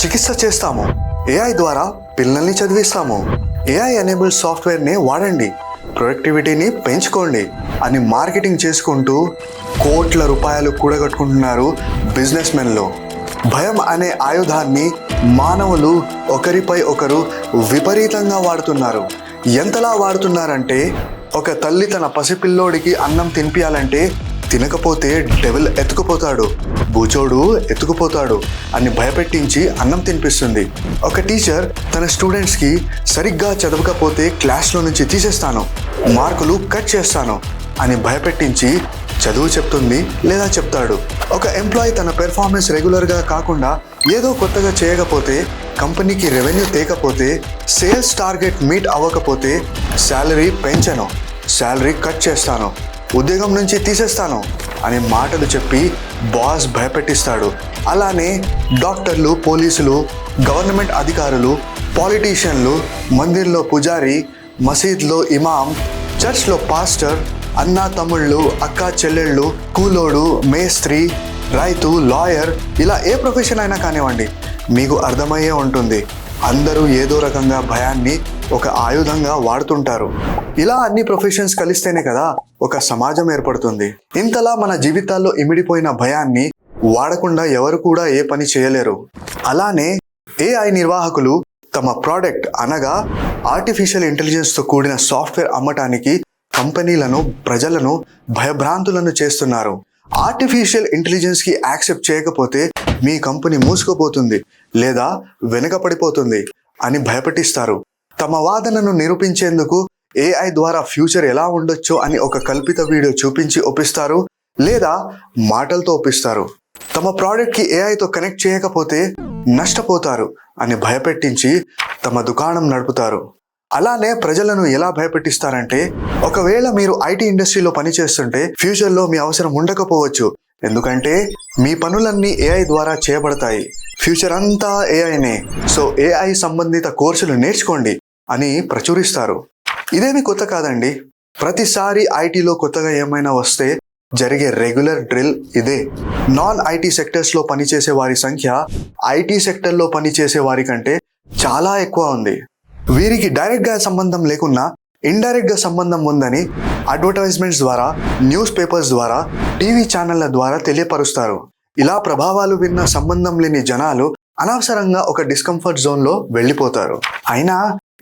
చికిత్స చేస్తాము. ఏఐ ద్వారా పిల్లల్ని చదివిస్తాము. ఏఐ ఎనేబుల్ సాఫ్ట్వేర్ని వాడండి. ప్రొడక్టివిటీని పెంచుకోండి. అని మార్కెటింగ్ చేసుకుంటూ కోట్ల రూపాయలు కూడగట్టుకుంటున్నారు బిజినెస్ మెన్లు భయం అనే ఆయుధాన్ని మానవులు ఒకరిపై ఒకరు విపరీతంగా వాడుతున్నారు. ఎంతలా వాడుతున్నారంటే ఒక తల్లి తన పసిపిల్లోడికి అన్నం తినిపించాలంటే తినకపోతే డెవల్ ఎత్తుకుపోతాడు బూచోడు ఎత్తుకుపోతాడు అని భయపెట్టించి అన్నం తినిపిస్తుంది. ఒక టీచర్ తన స్టూడెంట్స్కి సరిగ్గా చదవకపోతే క్లాస్లో నుంచి తీసేస్తాను మార్కులు కట్ చేస్తాను అని భయపెట్టించి చదువు చెప్తుంది లేదా చెప్తాడు. ఒక ఎంప్లాయీ తన పెర్ఫార్మెన్స్ రెగ్యులర్గా కాకుండా ఏదో కొత్తగా చేయకపోతే కంపెనీకి రెవెన్యూ తేకపోతే సేల్స్ టార్గెట్ మీట్ అవ్వకపోతే శాలరీ పెంచను శాలరీ కట్ చేస్తాను ఉద్యోగం నుంచి తీసేస్తాను అనే మాటలు చెప్పి బాస్ భయపెట్టిస్తాడు. అలానే డాక్టర్లు పోలీసులు గవర్నమెంట్ అధికారులు పాలిటీషియన్లు మందిర్లో పుజారి మసీద్లో ఇమాం చర్చ్లో పాస్టర్ అన్న తమ్ముళ్ళు అక్క చెల్లెళ్ళు కూలోడు మేస్త్రి రైతు లాయర్ ఇలా ఏ ప్రొఫెషన్ అయినా కానివ్వండి మీకు అర్థమయ్యే ఉంటుంది. అందరూ ఏదో రకంగా భయాన్ని ఒక ఆయుధంగా వాడుతుంటారు. ఇలా అన్ని ప్రొఫెషన్స్ కలిస్తేనే కదా ఒక సమాజం ఏర్పడుతుంది. ఇంతలా మన జీవితాల్లో ఇమిడిపోయిన భయాన్ని వాడకుండా ఎవరు కూడా ఏ పని చేయలేరు. అలానే ఏఐ నిర్వాహకులు తమ ప్రోడక్ట్ అనగా ఆర్టిఫిషియల్ ఇంటెలిజెన్స్తో కూడిన సాఫ్ట్వేర్ అమ్మటానికి కంపెనీలను ప్రజలను భయభ్రాంతులను చేస్తున్నారు. ఆర్టిఫిషియల్ ఇంటెలిజెన్స్కి యాక్సెప్ట్ చేయకపోతే మీ కంపెనీ మూసుకుపోతుంది లేదా వెనుకపడిపోతుంది అని భయపెట్టిస్తారు. తమ వాదనను నిరూపించేందుకు ఏఐ ద్వారా ఫ్యూచర్ ఎలా ఉండొచ్చు అని ఒక కల్పిత వీడియో చూపించి ఒప్పిస్తారు లేదా మాటలతో ఒప్పిస్తారు. తమ ప్రోడక్ట్కి ఏఐతో కనెక్ట్ చేయకపోతే నష్టపోతారు అని భయపెట్టించి తమ దుకాణం నడుపుతారు. అలానే ప్రజలను ఎలా భయపెట్టిస్తారంటే ఒకవేళ మీరు ఐటీ ఇండస్ట్రీలో పనిచేస్తుంటే ఫ్యూచర్లో మీ అవసరం ఉండకపోవచ్చు. ఎందుకంటే మీ పనులన్నీ ఏఐ ద్వారా చేయబడతాయి. ఫ్యూచర్ అంతా ఏఐనే సో ఏఐ సంబంధిత కోర్సులు నేర్చుకోండి అని ప్రచురిస్తారు. ఇదేమి కొత్త కాదండి. ప్రతిసారి ఐటీలో కొత్తగా ఏమైనా వస్తే జరిగే రెగ్యులర్ డ్రిల్ ఇదే. నాన్ ఐటీ సెక్టర్స్లో పనిచేసే వారి సంఖ్య ఐటీ సెక్టర్లో పనిచేసే వారి కంటే చాలా ఎక్కువ ఉంది. వీరికి డైరెక్ట్గా సంబంధం లేకున్నా ఇండైరెక్ట్గా సంబంధం ఉందని అడ్వర్టైజ్మెంట్స్ ద్వారా న్యూస్ పేపర్స్ ద్వారా టీవీ ఛానళ్ళ ద్వారా తెలియపరుస్తారు. ఇలా ప్రభావాలు విన్న సంబంధం లేని జనాలు అనవసరంగా ఒక డిస్కంఫర్ట్ జోన్లో వెళ్ళిపోతారు. అయినా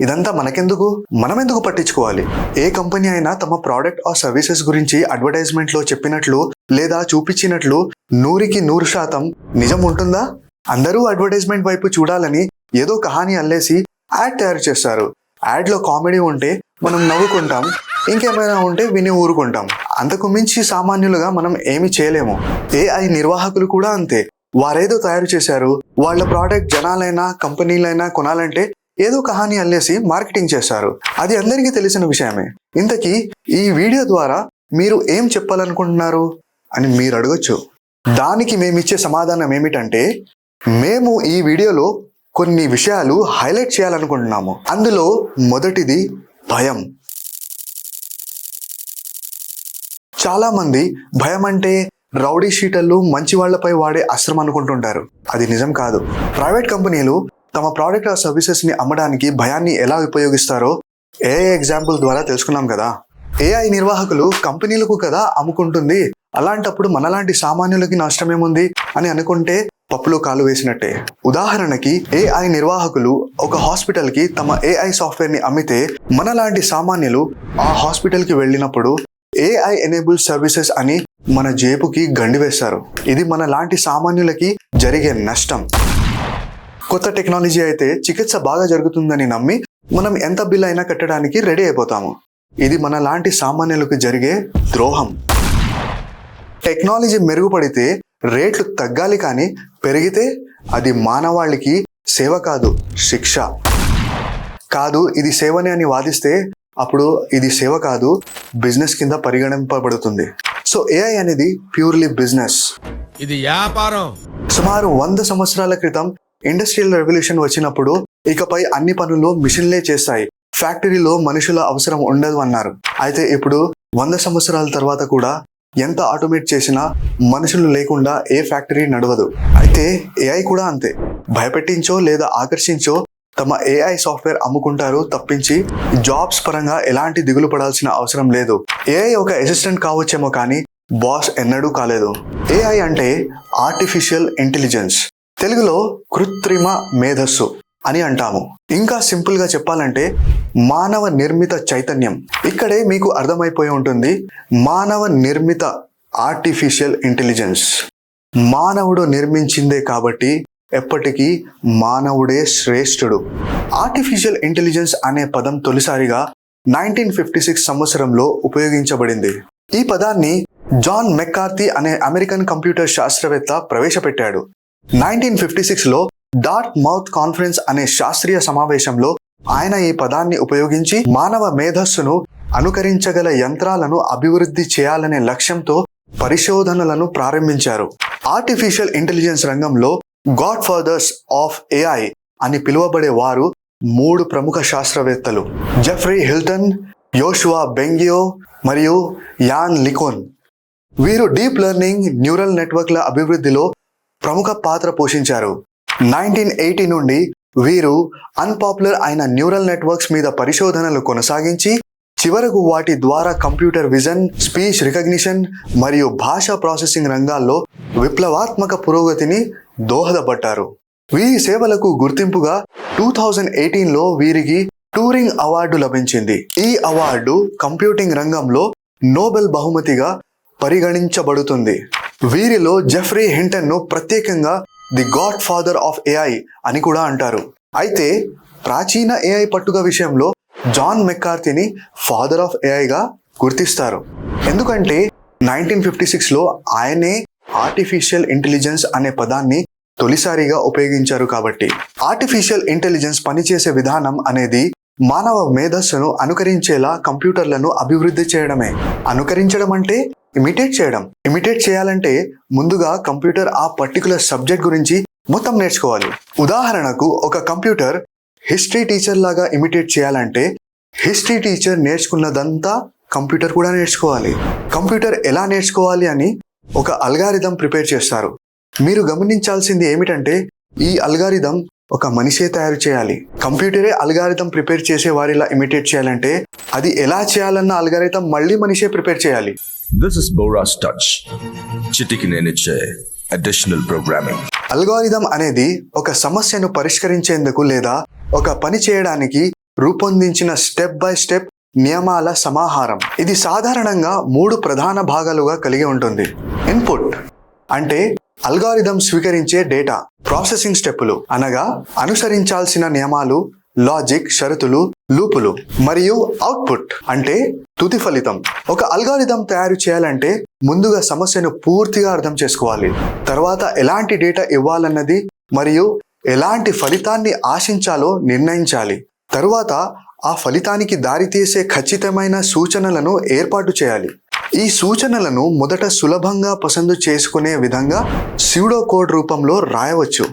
ఇదంతా మనకెందుకు? మనం ఎందుకు పట్టించుకోవాలి? ఏ కంపెనీ అయినా తమ ప్రోడక్ట్ ఆ సర్వీసెస్ గురించి అడ్వర్టైజ్మెంట్లో చెప్పినట్లు లేదా చూపించినట్లు నూరికి నూరు శాతం నిజం ఉంటుందా? అందరూ అడ్వర్టైజ్మెంట్ వైపు చూడాలని ఏదో కహాని అల్లేసి యాడ్ తయారు చేస్తారు. యాడ్లో కామెడీ ఉంటే మనం నవ్వుకుంటాం ఇంకేమైనా ఉంటే విని ఊరుకుంటాం. అంతకు మించి సామాన్యులుగా మనం ఏమి చేయలేము. ఏఐ నిర్వాహకులు కూడా అంతే. వారేదో తయారు చేశారు వాళ్ళ ప్రోడక్ట్ జనాలైనా కంపెనీలైనా కొనాలంటే ఏదో కహాని అల్లేసి మార్కెటింగ్ చేశారు. అది అందరికీ తెలిసిన విషయమే. ఇంతకీ ఈ వీడియో ద్వారా మీరు ఏం చెప్పాలనుకుంటున్నారు? అని మీరు అడగచ్చు. దానికి మేమిచ్చే సమాధానం ఏమిటంటే మేము ఈ వీడియోలో కొన్ని విషయాలు హైలైట్ చేయాలనుకుంటున్నాము. అందులో మొదటిది భయం. చాలామంది భయం అంటే రౌడీ షీటర్లు మంచి వాళ్ళపై వాడే అస్త్రం అనుకుంటుంటారు. అది నిజం కాదు. ప్రైవేట్ కంపెనీలు తమ ప్రోడక్ట్ ఆ సర్వీసెస్ని అమ్మడానికి భయాన్ని ఎలా ఉపయోగిస్తారో ఏ ఎగ్జాంపుల్ ద్వారా తెలుసుకున్నాం కదా. ఏఐ నిర్వాహకులు కంపెనీలకు కదా అమ్ముకుంటుంది. అలాంటప్పుడు మనలాంటి సామాన్యులకి నష్టమేముంది అని అనుకుంటే పప్పులో కాలు వేసినట్టే. ఉదాహరణకి ఏఐ నిర్వాహకులు ఒక హాస్పిటల్కి తమ ఏఐ సాఫ్ట్వేర్ని అమ్మితే మనలాంటి సామాన్యులు ఆ హాస్పిటల్కి వెళ్ళినప్పుడు ఏఐ ఎనేబుల్ సర్వీసెస్ అని మన జేబుకి గండి వేస్తారు. ఇది మన లాంటి సామాన్యులకి జరిగే నష్టం. కొత్త టెక్నాలజీ అయితే చికిత్స బాగా జరుగుతుందని నమ్మి మనం ఎంత బిల్ అయినా కట్టడానికి రెడీ అయిపోతాము. ఇది మన లాంటి సామాన్యులకు జరిగే ద్రోహం. టెక్నాలజీ మెరుగుపడితే రేట్లు తగ్గాలి కానీ పెరిగితే అది మానవాళికి సేవ కాదు శిక్ష. కాదు ఇది సేవనే అని వాదిస్తే అప్పుడు ఇది సేవ కాదు బిజినెస్ కింద పరిగణింపబడుతుంది. సో ఏఐ అనేది ప్యూర్లీ బిజినెస్. ఇది వ్యాపారం. సుమారు వంద సంవత్సరాల క్రితం ఇండస్ట్రియల్ రెవల్యూషన్ వచ్చినప్పుడు ఇకపై అన్ని పనులు మిషన్లే చేస్తాయి. ఫ్యాక్టరీలో మనుషుల అవసరం ఉండదు అన్నారు. అయితే ఇప్పుడు వంద సంవత్సరాల తర్వాత కూడా ఎంత ఆటోమేట్ చేసినా మనుషులు లేకుండా ఏ ఫ్యాక్టరీ నడవదు. అయితే ఏఐ కూడా అంతే. భయపెట్టించో లేదా ఆకర్షించో తమ ఏఐ సాఫ్ట్వేర్ అమ్ముకుంటారు తప్పించి జాబ్స్ పరంగా ఎలాంటి దిగులు పడాల్సిన అవసరం లేదు. ఏఐ ఒక అసిస్టెంట్ కావచ్చేమో కానీ బాస్ ఎన్నడూ కాలేదు. ఏఐ అంటే ఆర్టిఫిషియల్ ఇంటెలిజెన్స్ తెలుగులో కృత్రిమ మేధస్సు అని అంటాము. ఇంకా సింపుల్గా చెప్పాలంటే మానవ నిర్మిత చైతన్యం. ఇక్కడే మీకు అర్థమైపోయి ఉంటుంది మానవ నిర్మిత ఆర్టిఫిషియల్ ఇంటెలిజెన్స్ మానవుడు నిర్మించిందే కాబట్టి ఎప్పటికీ మానవుడే శ్రేష్ఠుడు. ఆర్టిఫిషియల్ ఇంటెలిజెన్స్ అనే పదం తొలిసారిగా నైన్టీన్ ఫిఫ్టీ సిక్స్ సంవత్సరంలో ఉపయోగించబడింది. ఈ పదాన్ని జాన్ మెక్కార్తీ అనే అమెరికన్ కంప్యూటర్ శాస్త్రవేత్త ప్రవేశపెట్టాడు. నైన్టీన్ ఫిఫ్టీ సిక్స్లో డార్క్ మౌత్ కాన్ఫరెన్స్ అనే శాస్త్రీయ సమావేశంలో ఆయన ఈ పదాన్ని ఉపయోగించి మానవ మేధస్సును అనుకరించగల యంత్రాలను అభివృద్ధి చేయాలనే లక్ష్యంతో పరిశోధనలను ప్రారంభించారు. ఆర్టిఫిషియల్ ఇంటెలిజెన్స్ రంగంలో గాడ్ ఫాదర్స్ ఆఫ్ ఏఐ అని పిలువబడే వారు మూడు ప్రముఖ శాస్త్రవేత్తలు. జెఫ్రీ హిల్టన్ యోషువా బెంగియో మరియు యాన్ లికోన్. వీరు డీప్ లెర్నింగ్ న్యూరల్ నెట్వర్క్ల అభివృద్ధిలో ప్రముఖ పాత్ర పోషించారు. నైన్టీన్ ఎయిటీ నుండి వీరు అన్పాపులర్ అయిన న్యూరల్ నెట్వర్క్స్ మీద పరిశోధనలు కొనసాగించి చివరకు వాటి ద్వారా కంప్యూటర్ విజన్ స్పీచ్ రికగ్నిషన్ మరియు భాషా ప్రాసెసింగ్ రంగాల్లో విప్లవాత్మక పురోగతిని దోహదపడ్డారు. వీరి సేవలకు గుర్తింపుగా టూ థౌజండ్ ఎయిటీన్లో వీరికి టూరింగ్ అవార్డు లభించింది. ఈ అవార్డు కంప్యూటింగ్ రంగంలో నోబెల్ బహుమతిగా పరిగణించబడుతుంది. వీరిలో జెఫ్రీ హింటన్ను ప్రత్యేకంగా the godfather of AI అని కూడా అంటారు. అయితే ప్రాచీన ఏఐ పట్టుక విషయంలో జాన్ మెక్కార్తీని ఫాదర్ ఆఫ్ ఏఐగా గుర్తిస్తారు. ఎందుకంటే నైన్టీన్ ఫిఫ్టీ సిక్స్లో ఆయనే ఆర్టిఫిషియల్ ఇంటెలిజెన్స్ అనే పదాన్ని తొలిసారిగా ఉపయోగించారు కాబట్టి. ఆర్టిఫిషియల్ ఇంటెలిజెన్స్ పనిచేసే విధానం అనేది మానవ మేధస్సును అనుకరించేలా కంప్యూటర్లను అభివృద్ధి చేయడమే. అనుకరించడం అంటే ఇమిటేట్ చేయడం. ఇమిటేట్ చేయాలంటే ముందుగా కంప్యూటర్ ఆ పర్టికులర్ సబ్జెక్ట్ గురించి మొత్తం నేర్చుకోవాలి. ఉదాహరణకు ఒక కంప్యూటర్ హిస్టరీ టీచర్ లాగా ఇమిటేట్ చేయాలంటే హిస్టరీ టీచర్ నేర్చుకున్నదంతా కంప్యూటర్ కూడా నేర్చుకోవాలి. కంప్యూటర్ ఎలా నేర్చుకోవాలి అని ఒక అల్గారిథం ప్రిపేర్ చేస్తారు. మీరు గమనించాల్సింది ఏమిటంటే ఈ అల్గారిథం ఒక మనిషే తయారు చేయాలి. కంప్యూటరే అల్గారిథం ప్రిపేర్ చేసే వారిలా ఇమిటేట్ చేయాలంటే అది ఎలా చేయాలన్న అల్గారిథం మళ్ళీ మనిషే ప్రిపేర్ చేయాలి. This is Bora's Touch. చిటికి నేనిచ్చే అడిషనల్ ప్రోగ్రామింగ్ అల్గారిథం అనేది ఒక సమస్యను పరిష్కరించేందుకు లేదా ఒక పని చేయడానికి రూపొందించిన స్టెప్ బై స్టెప్ నియమాల సమాహారం. ఇది సాధారణంగా మూడు ప్రధాన భాగాలుగా కలిగి ఉంటుంది. ఇన్పుట్ అంటే అల్గారిథం స్వీకరించే డేటా ప్రాసెసింగ్ స్టెప్పులు అనగా అనుసరించాల్సిన నియమాలు లాజిక్ షరతులు లూపులు మరియు అవుట్పుట్ అంటే తుది ఫలితం. ఒక అల్గారిథం తయారు చేయాలంటే ముందుగా సమస్యను పూర్తిగా అర్థం చేసుకోవాలి. తర్వాత ఎలాంటి డేటా ఇవ్వాలన్నది మరియు ఎలాంటి ఫలితాన్ని ఆశించాలో నిర్ణయించాలి. తరువాత ఆ ఫలితానికి దారితీసే ఖచ్చితమైన సూచనలను ఏర్పాటు చేయాలి. ఈ సూచనలను మొదట సులభంగా పసందు చేసుకునే విధంగా స్యూడో కోడ్ రూపంలో రాయవచ్చు.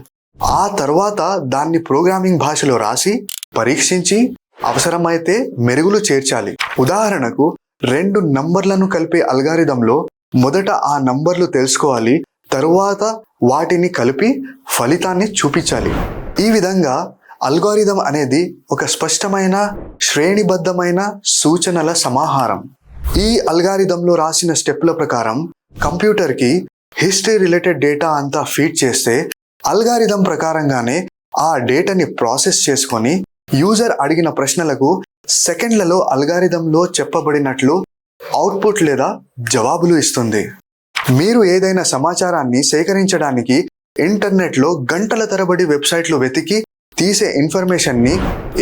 ఆ తర్వాత దాన్ని ప్రోగ్రామింగ్ భాషలో రాసి పరీక్షించి అవసరమైతే మెరుగులు చేర్చాలి. ఉదాహరణకు రెండు నంబర్లను కలిపే అల్గారిథంలో మొదట ఆ నంబర్లు తెలుసుకోవాలి తరువాత వాటిని కలిపి ఫలితాన్ని చూపించాలి. ఈ విధంగా అల్గారిథం అనేది ఒక స్పష్టమైన శ్రేణిబద్ధమైన సూచనల సమాహారం. ఈ అల్గారిథంలో రాసిన స్టెప్ల ప్రకారం కంప్యూటర్కి హిస్టరీ రిలేటెడ్ డేటా అంతా ఫీడ్ చేస్తే అల్గారిథం ప్రకారంగానే ఆ డేటాని ప్రాసెస్ చేసుకొని యూజర్ అడిగిన ప్రశ్నలకు సెకండ్లలో అల్గారిథంలో చెప్పబడినట్లు అవుట్పుట్ లేదా జవాబులు ఇస్తుంది. మీరు ఏదైనా సమాచారాన్ని సేకరించడానికి ఇంటర్నెట్లో గంటల తరబడి వెబ్సైట్లు వెతికి తీసే ఇన్ఫర్మేషన్ని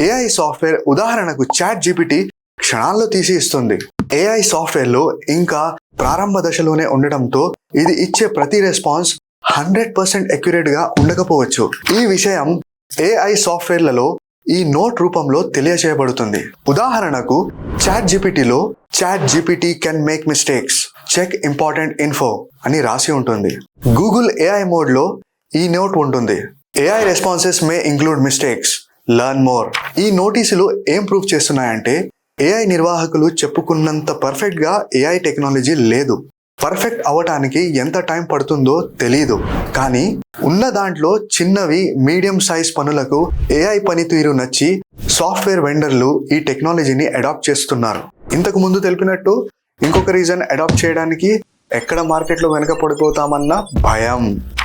ఏఐ సాఫ్ట్వేర్ ఉదాహరణకు చాట్ జీపీటీ క్షణాల్లో తీసి ఇస్తుంది. ఏఐ సాఫ్ట్వేర్లో ఇంకా ప్రారంభ దశలోనే ఉండడంతో ఇది ఇచ్చే ప్రతి రెస్పాన్స్ హండ్రెడ్ పర్సెంట్ అక్యురేట్గా ఉండకపోవచ్చు. ఈ విషయం ఏఐ సాఫ్ట్వేర్లలో ఈ నోట్ రూపంలో తెలియజేయబడుతుంది ఉదాహరణకు chat జీపీటీలో chat GPT can make mistakes check important info అని రాసి ఉంటుంది. గూగుల్ ఏఐ మోడ్లో ఈ నోట్ ఉంటుంది. AI responses may include mistakes learn more. ఈ నోటీసులు ఏం ప్రూవ్ చేస్తున్నాయంటే ఏఐ నిర్వాహకులు చెప్పుకున్నంత పర్ఫెక్ట్గా ఏఐ టెక్నాలజీ లేదు. పర్ఫెక్ట్ అవ్వటానికి ఎంత టైం పడుతుందో తెలియదు కానీ ఉన్న దాంట్లో చిన్నవి మీడియం సైజ్ పనులకు ఏఐ పనితీరు నచ్చి సాఫ్ట్వేర్ వెండర్లు ఈ టెక్నాలజీని అడాప్ట్ చేస్తున్నారు. ఇంతకు ముందు తెలిపినట్టు ఇంకొక రీజన్ అడాప్ట్ చేయడానికి ఎక్కడ మార్కెట్లో వెనక పడిపోతామన్న భయం.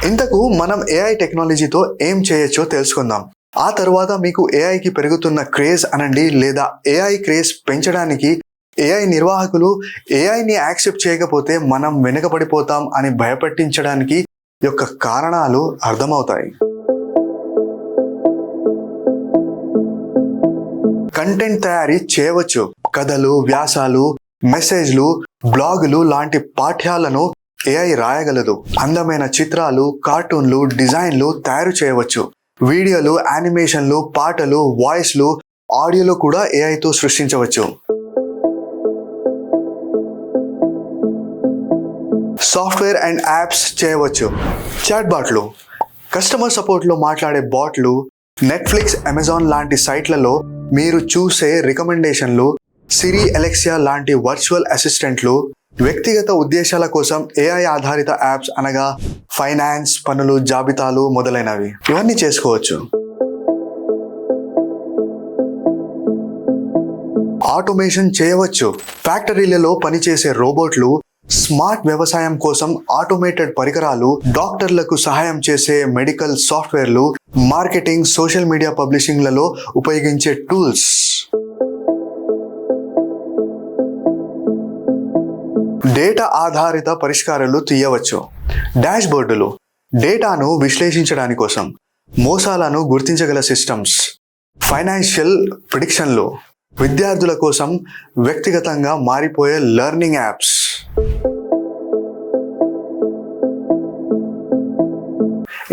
ఇంతకు మనం ఏఐ టెక్నాలజీతో ఏం చేయొచ్చో తెలుసుకుందాం. ఆ తర్వాత మీకు ఏఐకి పెరుగుతున్న క్రేజ్ అనండి లేదా ఏఐ క్రేజ్ పెంచడానికి ఏఐ నిర్వాహకులు ఏఐని యాక్సెప్ట్ చేయకపోతే మనం వెనుకబడిపోతాం అని భయపెట్టించడానికి యొక్క కారణాలు అర్థమవుతాయి. కంటెంట్ తయారీ చేయవచ్చు. కథలు వ్యాసాలు మెసేజ్లు బ్లాగులు లాంటి పాఠ్యాలను ఏఐ రాయగలదు. అందమైన చిత్రాలు కార్టూన్లు డిజైన్లు తయారు చేయవచ్చు. వీడియోలు యానిమేషన్లు పాటలు వాయిస్లు ఆడియోలు కూడా ఏఐతో సృష్టించవచ్చు. సాఫ్ట్వేర్ అండ్ యాప్స్ చేయవచ్చు. చాట్ బాట్లు కస్టమర్ సపోర్ట్లో మాట్లాడే బాట్లు నెట్ఫ్లిక్స్ అమెజాన్ లాంటి సైట్లలో మీరు చూసే రికమెండేషన్లు సిరి ఎలెక్సియా లాంటి వర్చువల్ అసిస్టెంట్లు వ్యక్తిగత ఉద్దేశాల కోసం ఏఐ ఆధారిత యాప్స్ అనగా ఫైనాన్స్ పనులు జాబితాలు మొదలైనవి. ఇవన్నీ చేసుకోవచ్చు. ఆటోమేషన్ చేయవచ్చు. ఫ్యాక్టరీలలో పనిచేసే రోబోట్లు స్మార్ట్ వ్యవసాయం కోసం ఆటోమేటెడ్ పరికరాలు డాక్టర్లకు సహాయం చేసే మెడికల్ సాఫ్ట్వేర్లు మార్కెటింగ్ సోషల్ మీడియా పబ్లిషింగ్లలో ఉపయోగించే టూల్స్ డేటా ఆధారిత పరిష్కారాలు తీయవచ్చు. డాష్బోర్డులు డేటాను విశ్లేషించడానికి కోసం. మోసాలను గుర్తించగల సిస్టమ్స్ ఫైనాన్షియల్ ప్రిడిక్షన్లు విద్యార్థుల కోసం వ్యక్తిగతంగా మారిపోయే లెర్నింగ్ యాప్స్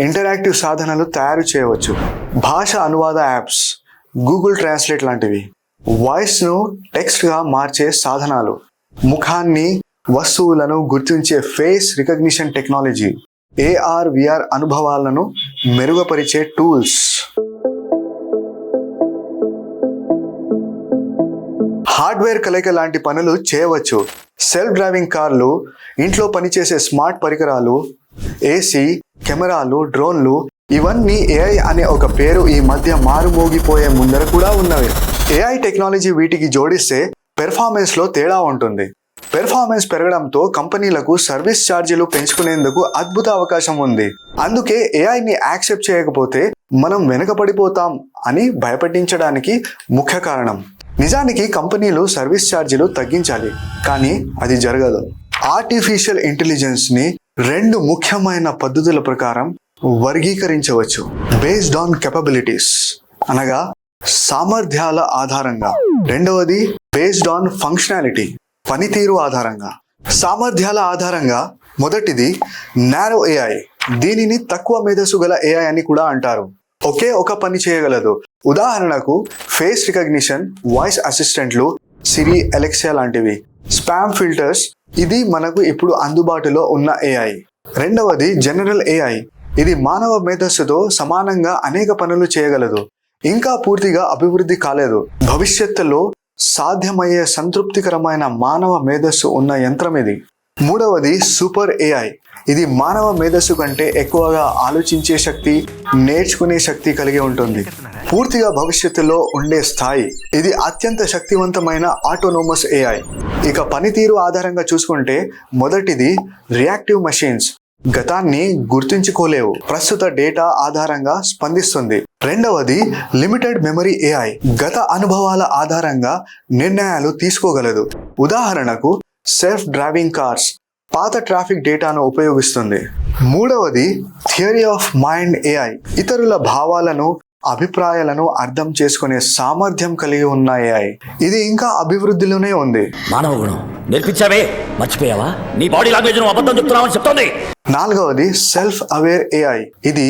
ఇంటరాక్టివ్ సాధనాలు తయారు చేయవచ్చు. భాష అనువాద యాప్స్ గూగుల్ ట్రాన్స్లేట్ లాంటివి. వాయిస్ను టెక్స్ట్గా మార్చే సాధనాలు. ముఖాన్ని వస్తువులను గుర్తించే face recognition technology. AR VR అనుభవాలను మెరుగుపరిచే టూల్స్. హార్డ్వేర్ కలయిక లాంటి పనులు చేయవచ్చు. సెల్ఫ్ డ్రైవింగ్ కార్లు ఇంట్లో పనిచేసే స్మార్ట్ పరికరాలు ఏసీ కెమెరాలు డ్రోన్లు ఇవన్నీ ఏఐ అనే ఒక పేరు ఈ మధ్య మారుమోగిపోయే ముందర కూడా ఉన్నవి. ఏఐ టెక్నాలజీ వీటికి జోడిస్తే పెర్ఫార్మెన్స్లో తేడా ఉంటుంది. పెర్ఫార్మెన్స్ పెరగడంతో కంపెనీలకు సర్వీస్ ఛార్జీలు పెంచుకునేందుకు అద్భుత అవకాశం ఉంది. అందుకే ఏఐని యాక్సెప్ట్ చేయకపోతే మనం వెనుకబడిపోతాం అని భయపడించడానికి ముఖ్య కారణం. నిజానికి కంపెనీలు సర్వీస్ ఛార్జీలు తగ్గించాలి కానీ అది జరగదు. ఆర్టిఫిషియల్ ఇంటెలిజెన్స్ని రెండు ముఖ్యమైన పద్ధతుల ప్రకారం వర్గీకరించవచ్చు బేస్డ్ ఆన్ కెపబిలిటీస్ అనగా సామర్థ్యాల ఆధారంగా. రెండవది బేస్డ్ ఆన్ ఫంక్షనాలిటీ పనితీరు ఆధారంగా. సామర్థ్యాల ఆధారంగా మొదటిది నారో ఏఐ దీనిని తక్కువ మేధస్సు గల ఏఐ అని కూడా అంటారు. ఒకే ఒక పని చేయగలదు. ఉదాహరణకు ఫేస్ రికగ్నిషన్ వాయిస్ అసిస్టెంట్లు సిరి ఎలెక్సియా లాంటివి. స్పామ్ ఫిల్టర్స్ ఇది మనకు ఇప్పుడు అందుబాటులో ఉన్న ఏఐ రెండవది జనరల్ ఏఐ ఇది మానవ మేధస్సుతో సమానంగా అనేక పనులు చేయగలదు. ఇంకా పూర్తిగా అభివృద్ధి కాలేదు. భవిష్యత్తులో సాధ్యమయ్యే సంతృప్తికరమైన మానవ మేధస్సు ఉన్న యంత్రం ఇది. మూడవది సూపర్ ఏఐ ఇది మానవ మేధస్సు కంటే ఎక్కువగా ఆలోచించే శక్తి నేర్చుకునే శక్తి కలిగి ఉంటుంది. పూర్తిగా భవిష్యత్తులో ఉండే స్థాయి. ఇది అత్యంత శక్తివంతమైన ఆటోనోమస్ ఏఐ ఇక పనితీరు ఆధారంగా చూసుకుంటే మొదటిది రియాక్టివ్ మెషిన్స్ గతాన్ని గుర్తుంచుకోలేవు. ప్రస్తుత డేటా ఆధారంగా స్పందిస్తుంది. రెండవది లిమిటెడ్ మెమరీ ఏఐ గత అనుభవాల ఆధారంగా నిర్ణయాలు తీసుకోగలదు. ఉదాహరణకు సెల్ఫ్ డ్రైవింగ్ కార్స్ పాత ట్రాఫిక్ డేటాను ఉపయోగిస్తుంది. మూడవది థియరీ ఆఫ్ మైండ్ ఏఐ ఇతరుల భావాలను అభిప్రాయాలను అర్థం చేసుకునే సామర్థ్యం కలిగి ఉన్న ఏఐ ఇది ఇంకా అభివృద్ధిలోనే ఉంది. మానవ గుణం. నేర్పించావే? మర్చిపోయావా? నీ బాడీ లాంగ్వేజ్ అబద్ధం చెప్తున్నావని చెప్తోంది. నాలుగవది సెల్ఫ్ అవేర్ ఏఐ ఇది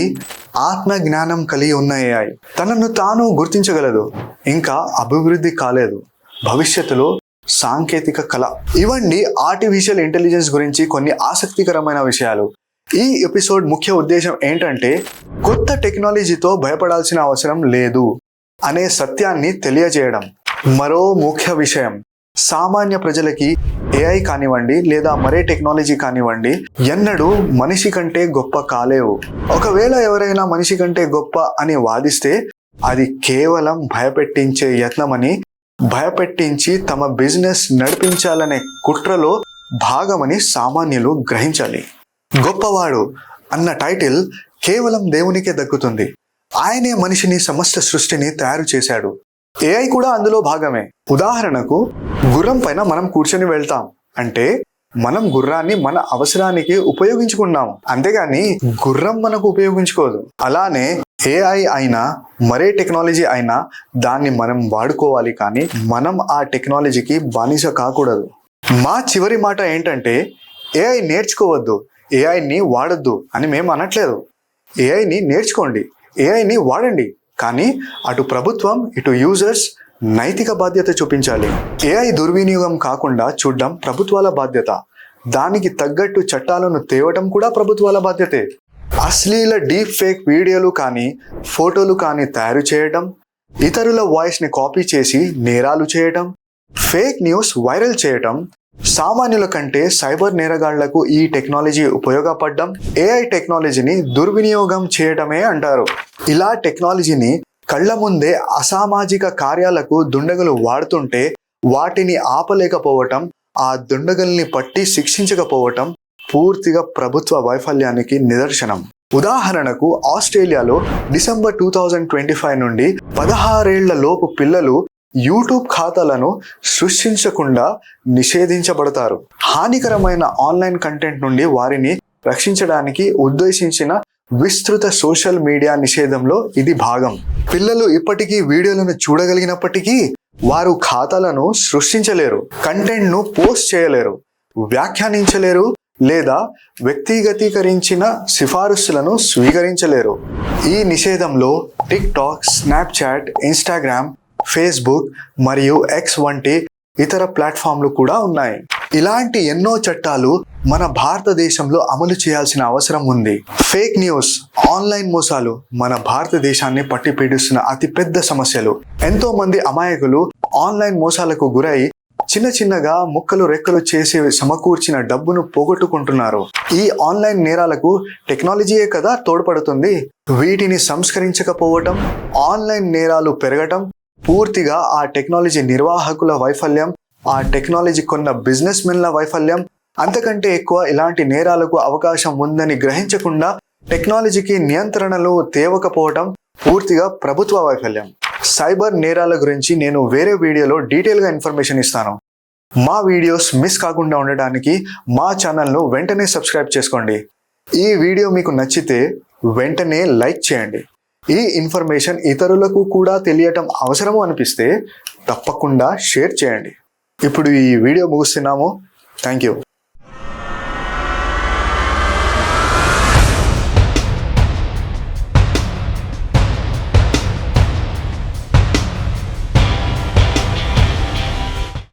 ఆత్మ జ్ఞానం కలిగి ఉన్న ఏఐ తనను తాను గుర్తించగలదు ఇంకా అభివృద్ధి కాలేదు. భవిష్యత్తులో సాంకేతిక కళ. ఇవండి ఆర్టిఫిషియల్ ఇంటెలిజెన్స్ గురించి కొన్ని ఆసక్తికరమైన విషయాలు. ఈ ఎపిసోడ్ ముఖ్య ఉద్దేశం ఏంటంటే కొత్త టెక్నాలజీతో భయపడాల్సిన అవసరం లేదు అనే సత్యాన్ని తెలియజేయడం. మరో ముఖ్య విషయం సామాన్య ప్రజలకి ఏఐ కానివ్వండి లేదా మరే టెక్నాలజీ కానివ్వండి ఎన్నడూ మనిషి కంటే గొప్ప కాలేవు. ఒకవేళ ఎవరైనా మనిషి కంటే గొప్ప అని వాదిస్తే అది కేవలం భయపెట్టించే యత్నమని భయపెట్టించి తమ బిజినెస్ నడిపించాలనే కుట్రలో భాగమని సామాన్యులు గ్రహించాలి. గొప్పవాడు అన్న టైటిల్ కేవలం దేవునికే దక్కుతుంది. ఆయనే మనిషిని సమస్త సృష్టిని తయారు చేశాడు. ఏఐ కూడా అందులో భాగమే. ఉదాహరణకు గుర్రం పైన మనం కూర్చొని వెళ్తాం అంటే మనం గుర్రాన్ని మన అవసరానికి ఉపయోగించుకున్నాం. అంతేగాని గుర్రం మనకు ఉపయోగించుకోదు. అలానే ఏఐ అయినా మరే టెక్నాలజీ అయినా దాన్ని మనం వాడుకోవాలి కానీ మనం ఆ టెక్నాలజీకి బానిస కాకూడదు. మా చివరి మాట ఏంటంటే ఏఐ నేర్చుకోవద్దు ఏఐని వాడొద్దు అని మేము అనట్లేదు. ఏఐని నేర్చుకోండి ఏఐని వాడండి కానీ అటు ప్రభుత్వం ఇటు యూజర్స్ నైతిక బాధ్యత చూపించాలి. ఏఐ దుర్వినియోగం కాకుండా చూడడం ప్రభుత్వాల బాధ్యత. దానికి తగ్గట్టు చట్టాలను తేవటం కూడా ప్రభుత్వాల బాధ్యతే. అశ్లీల డీప్ ఫేక్ వీడియోలు కానీ ఫోటోలు కానీ తయారు చేయడం ఇతరుల వాయిస్ని కాపీ చేసి నేరాలు చేయడం ఫేక్ న్యూస్ వైరల్ చేయటం సామాన్యుల కంటే సైబర్ నేరగాళ్ళకు ఈ టెక్నాలజీ ఉపయోగపడడం ఏఐ టెక్నాలజీని దుర్వినియోగం చేయడమే అంటారు. ఇలా టెక్నాలజీని కళ్ళ ముందే అసామాజిక కార్యాలకు దుండగులు వాడుతుంటే వాటిని ఆపలేకపోవటం ఆ దుండగుల్ని పట్టి శిక్షించకపోవటం పూర్తిగా ప్రభుత్వ వైఫల్యానికి నిదర్శనం. ఉదాహరణకు ఆస్ట్రేలియాలో December two thousand twenty five నుండి పదహారేళ్ళ లోపు పిల్లలు యూట్యూబ్ ఖాతాలను సృష్టించకుండా నిషేధించబడతారు. హానికరమైన ఆన్లైన్ కంటెంట్ నుండి వారిని రక్షించడానికి ఉద్దేశించిన విస్తృత సోషల్ మీడియా నిషేధంలో ఇది భాగం. పిల్లలు ఇప్పటికీ వీడియోలను చూడగలిగినప్పటికీ వారు ఖాతాలను సృష్టించలేరు కంటెంట్ను పోస్ట్ చేయలేరు వ్యాఖ్యానించలేరు లేదా వ్యక్తిగతీకరించిన సిఫారసులను స్వీకరించలేరు. ఈ నిషేధంలో TikTok Snapchat Instagram Facebook మరియు ఎక్స్ వంటి ఇతర ప్లాట్ఫామ్లు కూడా ఉన్నాయి. ఇలాంటి ఎన్నో చట్టాలు మన భారతదేశంలో అమలు చేయాల్సిన అవసరం ఉంది. ఫేక్ న్యూస్ ఆన్లైన్ మోసాలు మన భారతదేశాన్ని పట్టి పీడిస్తున్న అతిపెద్ద సమస్యలు. ఎంతో మంది అమాయకులు ఆన్లైన్ మోసాలకు గురై చిన్న చిన్నగా ముక్కలు రెక్కలు చేసి సమకూర్చిన డబ్బును పోగొట్టుకుంటున్నారు. ఈ ఆన్లైన్ నేరాలకు టెక్నాలజీయే కదా తోడ్పడుతుంది. వీటిని సంస్కరించకపోవటం ఆన్లైన్ నేరాలు పెరగటం పూర్తిగా ఆ టెక్నాలజీ నిర్వాహకుల వైఫల్యం ఆ టెక్నాలజీ కొన్న బిజినెస్ మెన్ల వైఫల్యం అంతకంటే ఎక్కువ ఇలాంటి నేరాలకు అవకాశం ఉందని గ్రహించకుండా టెక్నాలజీకి నియంత్రణలు తేవకపోవటం పూర్తిగా ప్రభుత్వ వైఫల్యం. సైబర్ నేరాల గురించి నేను వేరే వీడియోలో డీటెయిల్గా ఇన్ఫర్మేషన్ ఇస్తాను. మా వీడియోస్ మిస్ కాకుండా ఉండడానికి మా ఛానల్ను వెంటనే సబ్స్క్రైబ్ చేసుకోండి. ఈ వీడియో మీకు నచ్చితే వెంటనే లైక్ చేయండి. ఈ ఇన్ఫర్మేషన్ ఇతరులకు కూడా తెలియటం అవసరము అనిపిస్తే తప్పకుండా షేర్ చేయండి. ఇప్పుడు ఈ వీడియో ముగిస్తున్నాము. Thank you.